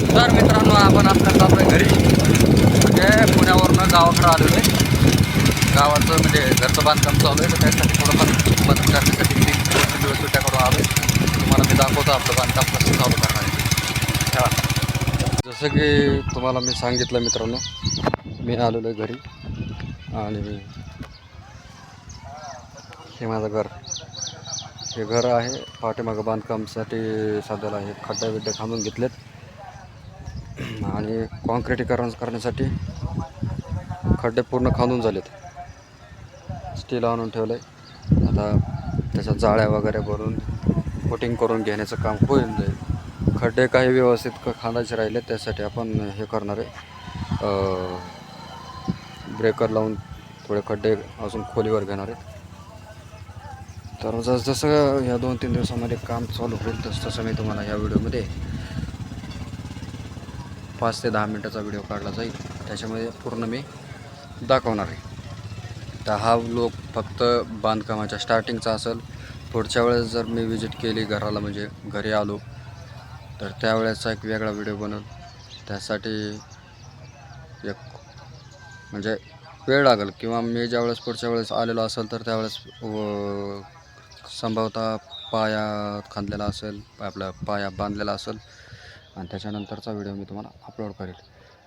तर मित्रांनो आपण आपल्या चाललोय घरी म्हणजे पुण्यावरनं गावाकडं आलेलो आहे. गावाचं म्हणजे घरचं बांधकाम चालू आहे तर त्यासाठी थोडंफार मदत करण्यासाठी मी दोन दिवस सुट्ट्या करून आलो तुम्हाला मी दाखवतो आपलं बांधकाम कसं चालू करणार आहे. जसं की तुम्हाला मी सांगितलं मित्रांनो मी आलेलो आहे घरी आणि हे माझं घर. हे घर आहे. पाठीमागं बांधकामसाठी सध्याला हे खड्डा बिड्डे खांदून घेतलेत. आणि कॉन्क्रिटीकरण करण्यासाठी खड्डे पूर्ण खांदून झालेत. स्टील आणून ठेवलं आहे आता त्याच्या जाळ्या वगैरे भरून कोटिंग करून घेण्याचं काम होईल जाईल. खड्डे काही व्यवस्थित खांदायचे राहिले त्यासाठी आपण हे करणार आहे. ब्रेकर लावून थोडे खड्डे अजून खोलीवर घेणार आहेत. तर जस जसं या दोन तीन दिवसामध्ये काम चालू होईल तस तसं मी तुम्हाला या व्हिडिओमध्ये पाच ते दहा मिनटाचा व्हिडिओ काढला जाईल. त्याच्यामध्ये पूर्ण मी दाखवणार आहे. तर हा लोक फक्त बांधकामाच्या स्टार्टिंगचा असेल. पुढच्या वेळेस जर मी विजिट केली घराला म्हणजे घरी आलो तर त्यावेळेसचा एक वेगळा व्हिडिओ बनल. त्यासाठी एक म्हणजे वेळ लागेल. किंवा मी ज्यावेळेस पुढच्या वेळेस आलेलो असेल तर त्यावेळेस संभवतः पाया खांदलेला असेल आपला पाया बांधलेला असेल. आणि त्याच्यानंतरचा व्हिडिओ मी तुम्हाला अपलोड करेल.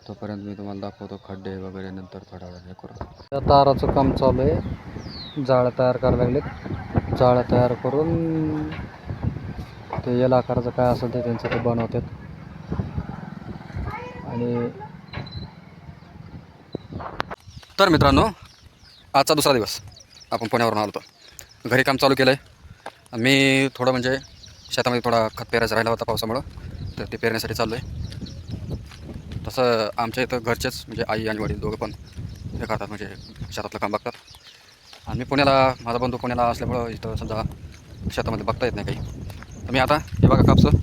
तोपर्यंत मी तुम्हाला दाखवतो खड्डे वगैरे नंतर थोड्या वेळ हे करू त्या ताराचं काम चालू आहे. जाळं तयार करायला लागलेत. जाळं तयार करून ते येल आकाराचं काय असेल ते त्यांचं ते बनवतात. आणि तर मित्रांनो आजचा दुसरा दिवस. आपण पुण्यावरून आलो होतो. घरी काम चालू केलं आहे मी थोडं म्हणजे शेतामध्ये थोडा खत पेरायचा राहिला होता पावसामुळं. तर ते पेरण्यासाठी चाललो आहे तसं आमच्या इथं घरचेच म्हणजे आई आणि वडील दोघं पण हे करतात म्हणजे शेतातलं काम बघतात. आणि मी पुण्याला माझा बंधू पुण्याला असल्यामुळं इथं समजा शेतामध्ये बघता येत नाही काही. तर मी आता हे बघा कापसं.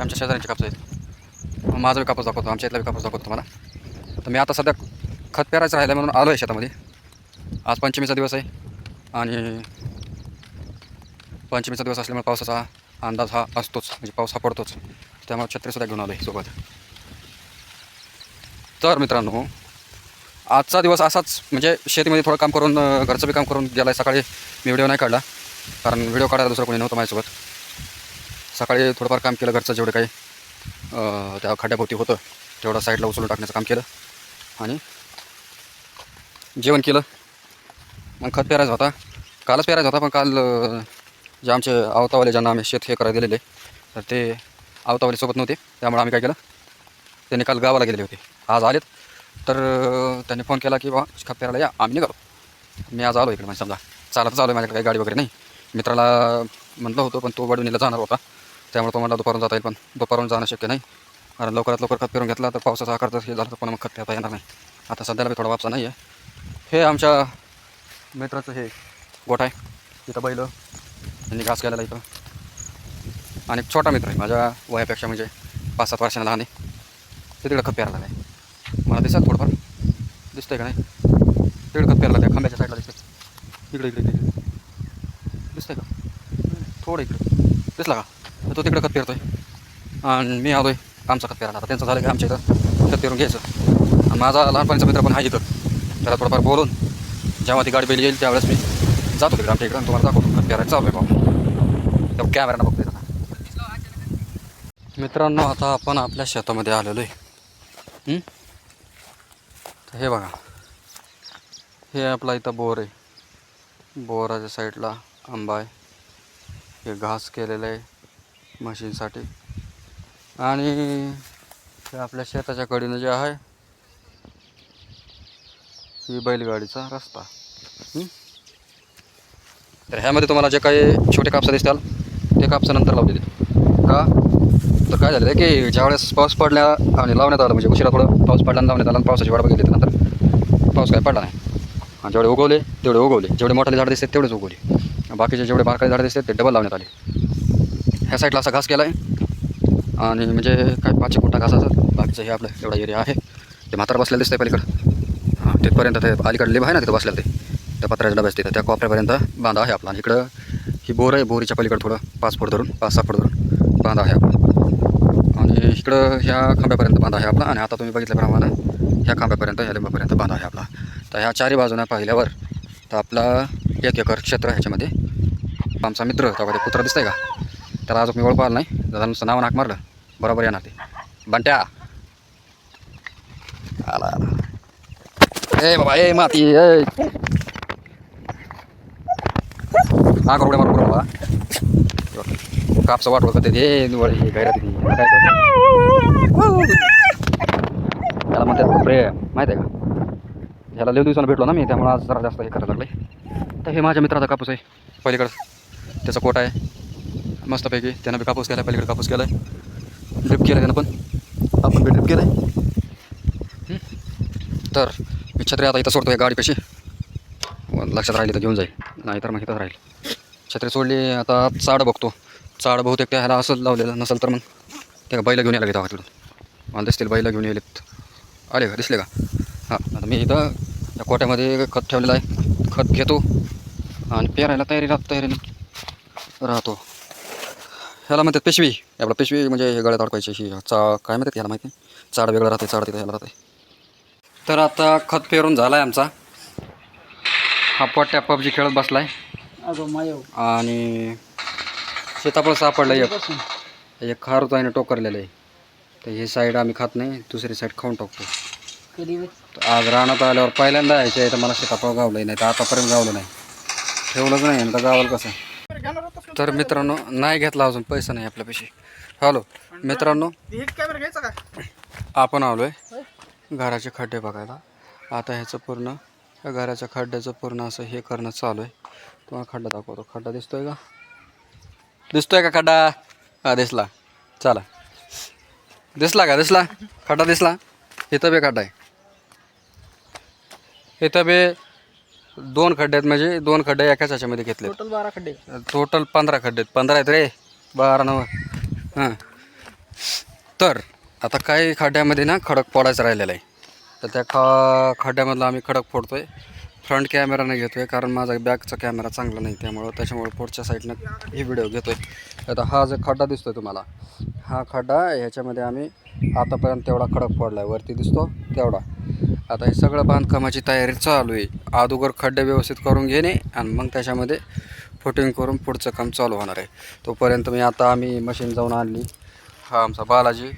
आमच्या शेजाऱ्यांचे कापसं आहेत. माझा बी कापूस दाखवतो आमच्या इथला बी कापूस दाखवतो तुम्हाला. तर मी आता सध्या खत पेरायचं राहिलं म्हणून आलो आहे शेतामध्ये. आज पंचमीचा दिवस आहे. आणि पंचमीचा दिवस असल्यामुळे पावसाचा अंदाज हा असतोच म्हणजे पाऊस हा पडतोच. त्यामुळे छत्रीसुद्धा घेऊन आलो आहे सोबत. तर मित्रांनो आजचा दिवस असाच म्हणजे शेतीमध्ये थोडं काम करून घरचं बी काम करून गेला आहे सकाळी मी व्हिडिओ नाही काढला कारण व्हिडिओ काढायला दुसरं कोणी नव्हतं माझ्यासोबत. सकाळी थोडंफार काम केलं घरचं जेवढं काही त्या खड्ड्याभोवती होतं तेवढं साईडला उचलून टाकण्याचं काम केलं. आणि जेवण केलं. मग खत पेरायचा होता. कालच पेरायचा होता पण काल जे आमचे आवतावाले ज्यांना आम्ही शेत हे करायला दिलेले तर ते आवतावाले सोबत नव्हते. त्यामुळे आम्ही काय केलं त्यांनी काल गावाला गेलेले होते. आज आलेत. तर त्यांनी फोन केला की बा खत पेरायला या आम्ही निघालो. मी आज आलो इकडे म्हणजे समजा. चालतच आहे माझ्याकडे काही गाडी वगैरे नाही. मित्राला म्हटलं होतं पण तो वडवणीला जाणार होता. त्यामुळे तो म्हणला दुपारून जाता येईल पण दुपारून जाणं शक्य नाही. कारण लवकरात लवकर खत पेरून घेतला तर पावसाचा आकार जर हे झाला तर पण मग खत पेरता येणार नाही. आता सध्याला बी थोडा वापसा नाही आहे हे आमच्या मित्राचं हे गोठ आहे. तिथं बैलं त्यांनी घास केलेला इथं. आणि एक छोटा मित्र आहे माझ्या वयापेक्षा म्हणजे पाच सात वर्षांना लहान आहे. ते तिकडं खत पेरला नाही. मला दिसत थोडंफार. दिसतं आहे का नाही? तिकडे खत पेरला त्या खांब्याच्या साईडला दिसतंय. इकडे इकडे इकडे दिसतंय का? थोडं इकडे. दिसला का? तो तिकडं खत पेरतोय आणि मी आलो आहे आमचं खत पेरायला आता त्यांचं झालं की आमच्या इथं खत पेरून घ्यायचं. आणि माझा लहानपणीचा मित्र पण आहे इथं. त्याला थोडंफार बोलून जेव्हा ती गाडी बेली येईल त्यावेळेस मी जातो तिकडे आमच्या इकडं तुम्हाला दाखवतो. खत पेरायचं चालू आहे बाबा कॅमेरा बघतोय मित्रांनो आता आपण आपल्या शेतामध्ये आलेलो आहे. हे बघा. हे आपला इथं बोर आहे. बोराच्या साईडला आंबा आहे. हे घास केलेलं आहे म्हशींसाठी. आणि हे आपल्या शेताच्या कडीनं जे आहे ही बैलगाडीचा रस्ता. तर ह्यामध्ये तुम्हाला जे काही छोटे कापसं दिसताल ते कापसानंतर लावलेले का? तर काय झालं की ज्यावेळेस पाऊस पडल्या आणि लावण्यात आलं म्हणजे उशिरा थोडं पाऊस पडला लावण्यात आला आणि पावसाची वाट बघितली नंतर पाऊस काय पडला नाही. आणि जेवढे उगवले तेवढे उगवले. जेवढे मोठाले झाडं दिसतात तेवढेच उगवले. बाकीचे जेवढे बारकाले झाडं दिसतात ते डबल लावण्यात आले. ह्या साईडला असा घास केला आहे. आणि म्हणजे काय पाचशे फुटा घास असतात. बाकीचं हे आपलं एवढा एरिया आहे. ते म्हातारा बसलेलं दिसतंय पलीकडं. हां तिथपर्यंत ते अलीकडे लिब आहे ना तिथं बसलेलं ते. त्या पत्र्याच्या डब्यात तिथं त्या कोपऱ्यापर्यंत बांधा आहे आपला. आणि इकडं ही बोर आहे बोरीच्या पलीकडे थोडं पाच फूट धरून पाच सहा फूट धरून. बांधा आहे आपला आणि इकडं ह्या खांब्यापर्यंत बांधा आहे आपला. आणि आता तुम्ही बघितल्याप्रमाणे ह्या खांब्यापर्यंत ह्या लिंबापर्यंत बांधा आहे आपला. तर ह्या चारी बाजूने पाहिल्यावर तर आपला एक एकर क्षेत्र आहे ह्याच्यामध्ये. आमचा मित्र त्यामध्ये कुत्रा दिसतंय का? त्याला अजून मी ओळख आला नाही. दादा नुसतं नाव नाक मारलं. बरोबर येणार ते. बंट्या. आला आला. ए बाबा ए माती ए. हा करू मारू करू बाबा कापचं वाट वगैरे ते. निवड हे गैरात काय करतो? त्याला म्हणतात प्रेम माहिती आहे का? ह्याला लय दिवसानं भेटलो ना मी त्यामुळे आज जरा जास्त हे करायला लागले तर हे माझ्या मित्राचा कापूस आहे पलीकडं. त्याचा कोट आहे. मस्तपैकी त्यानं बी कापूस केला पलीकडे कापूस केला आहे ड्रिप केलं त्यानं पण. आपण बी ड्रिप केलं आहे तर मी छत्री आता इथं सोडतो या गाडीपाशी लक्षात राहिली तर घेऊन जाईल. नाहीतर मग इथंच राहील. छत्री सोडली आता चाड बघतो. चाड बहुतेक त्या ह्याला असंच लावलेलं नसेल तर मग. त्या बैला घेऊन यायला घेता तिकडून. मला दिसतील बैला घेऊन येलेत आले का? दिसले का? हां आता मी इथं या कोट्यामध्ये खत ठेवलेलं आहे. खत घेतो. आणि पेरायला तयारी राहत तयारी राहतो. ह्याला म्हणतात पेशवी. आपला पेशवी म्हणजे हे गळ्यात अडकायची ही चा काय म्हणतात ह्याला माहिती? आहे चाड वेगळं राहते चाड तिथं ह्याला राहते तर आता खत पेरून झाला आहे आमचा. हा पोट्या पबजी खेळत बसला आहे आणि सीताफळ सापडलं एक. एक खारूच आहे टोकरलेलं आहे. तर ही साईड आम्ही खात नाही दुसरी साईड खाऊन टाकतो आज रानात आल्यावर पहिल्यांदा यायचं आहे तर मला सीताफळ गावलं नाही तर आतापर्यंत गावलं नाही. ठेवलंच नाही आणि तर गावाला कसं? तर मित्रांनो नाही घेतला अजून पैसा नाही आपल्यापाशी. हॅलो मित्रांनो आपण आलो आहे घराचे खड्डे बघायला. आता ह्याचं पूर्ण घराच्या खड्ड्याचं पूर्ण असं हे करणं चालू आहे. तुम्हाला खड्डा दाखवतो. खड्डा दिसतोय का? दिसतोय का खड्डा? हा दिसला. चला. दिसला का? दिसला? खड्डा दिसला? इथं बी खड्डा आहे. इथं बी दोन खड्डे आहेत म्हणजे दोन खड्डे एकाच ह्याच्यामध्ये घेतले टोटल बारा खड्डे टोटल पंधरा खड्डे आहेत. पंधरा आहेत रे. बारा नव हां. तर आता काही खड्ड्यामध्ये ना खडक फोडायचं राहिलेलं आहे. तर त्या खा खड्ड्यामधला आम्ही खडक फोडतोय. फ्रंट कॅमेरा नाही घेतो घेतोय कारण माझा बॅकचा कॅमेरा चांगला नाही त्यामुळं त्याच्यामुळे पुढच्या साईडनं ही व्हिडिओ घेतोय. आता हा जो खड्डा दिसतोय तुम्हाला हा खड्डा ह्याच्यामध्ये आम्ही आतापर्यंत तेवढा खडक पडला आहे वरती दिसतो तेवढा. आता हे सगळं बांधकामाची तयारी चालू आहे. अगोदर खड्डे व्यवस्थित करून घेणे आणि मग त्याच्यामध्ये फुटिंग करून पुढचं काम चालू होणार आहे. तोपर्यंत मी आता आम्ही मशीन जाऊन आणली. हा आमचा बालाजी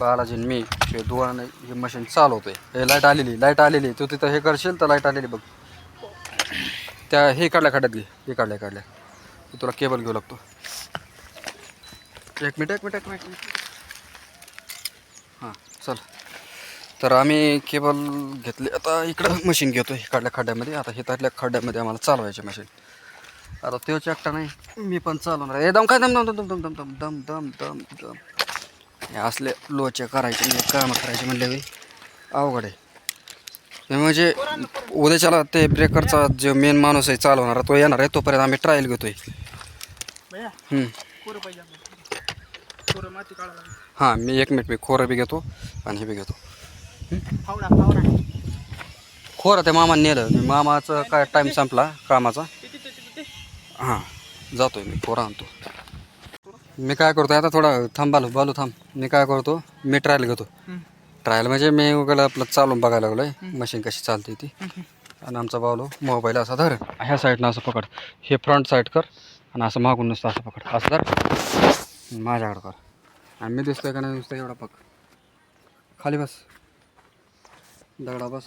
बालाजी मी हे दोन ही मशीन चालवतोय. हे लाइट आलेली लाइट आलेली. तू तिथं हे करशील तर लाइट आलेली बघ. त्या हे काढल्या खड्ड्यात घे हे काढल्या काढल्या. तुला केबल घेऊ लागतो. एक मिनिट एक मिनिट एक मिनिट. हां चल. तर आम्ही केबल घेतले. आता इकडं मशीन घेतो हे काढल्या खड्ड्यामध्ये. आता हे त्यातल्या खड्ड्यामध्ये आम्हाला चालवायचे मशीन आता तो एकटा नाही मी पण चालवणार आहे. ए दम काय दम दम दम दम दम दम दम दम दम दम. हे असले लोचे करायचे म्हणजे कामं करायचे म्हणले अवघड आहे. म्हणजे उद्याच्याला ते ब्रेकरचा जो मेन माणूस आहे चालवणारा तो येणार आहे. तोपर्यंत आम्ही ट्रायल घेतोय. हां मी एक मिनिट मी खोरं बी घेतो आणि हे बी घेतो. खोरं ते मामाने नेलं. मी मामाचं काय टाईम संपला कामाचा? हां जातोय मी खोरं आणतो. मी काय करतो आता थोडा थांब बालू बालू थांब. मी काय करतो मी ट्रायल घेतो. ट्रायल म्हणजे मी उगाला आपलं चालून बघायला लागलो आहे मशीन कशी चालते ती. आणि आमचा बावलो मोबाईल असा धर. ह्या साईडनं असं पकड. हे फ्रंट साईड कर आणि असं मागून नुसतं असं पकड. असं धर. माझ्याकडं कर. आणि मी दिसतोय का नाही दिसतोय एवढा पक खाली बस. दगडा बस.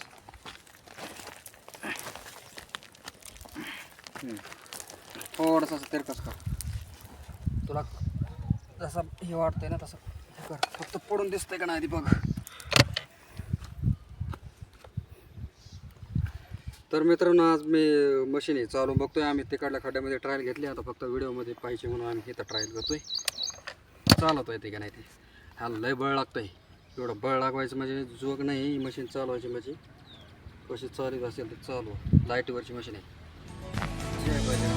थोडंसं असं तिरकस कर. तुला जसं हे वाटतंय ना तसं हे कर. फक्त पडून दिसतंय का नाही ती बघ. तर मित्रांनो आज मी मशीन आहे चालू बघतोय. आम्ही तिकडल्या खड्ड्यामध्ये ट्रायल घेतली. आता फक्त व्हिडिओमध्ये पाहिजे म्हणून आम्ही इथं ट्रायल करतोय. आहे ते का नाही ते. हा लय बळ लागतंय. एवढं बळ लागवायचं म्हणजे जोग नाही मशीन चालवायची म्हणजे. कशी चालत असेल तर चालू लाईटीवरची मशीन आहे. जय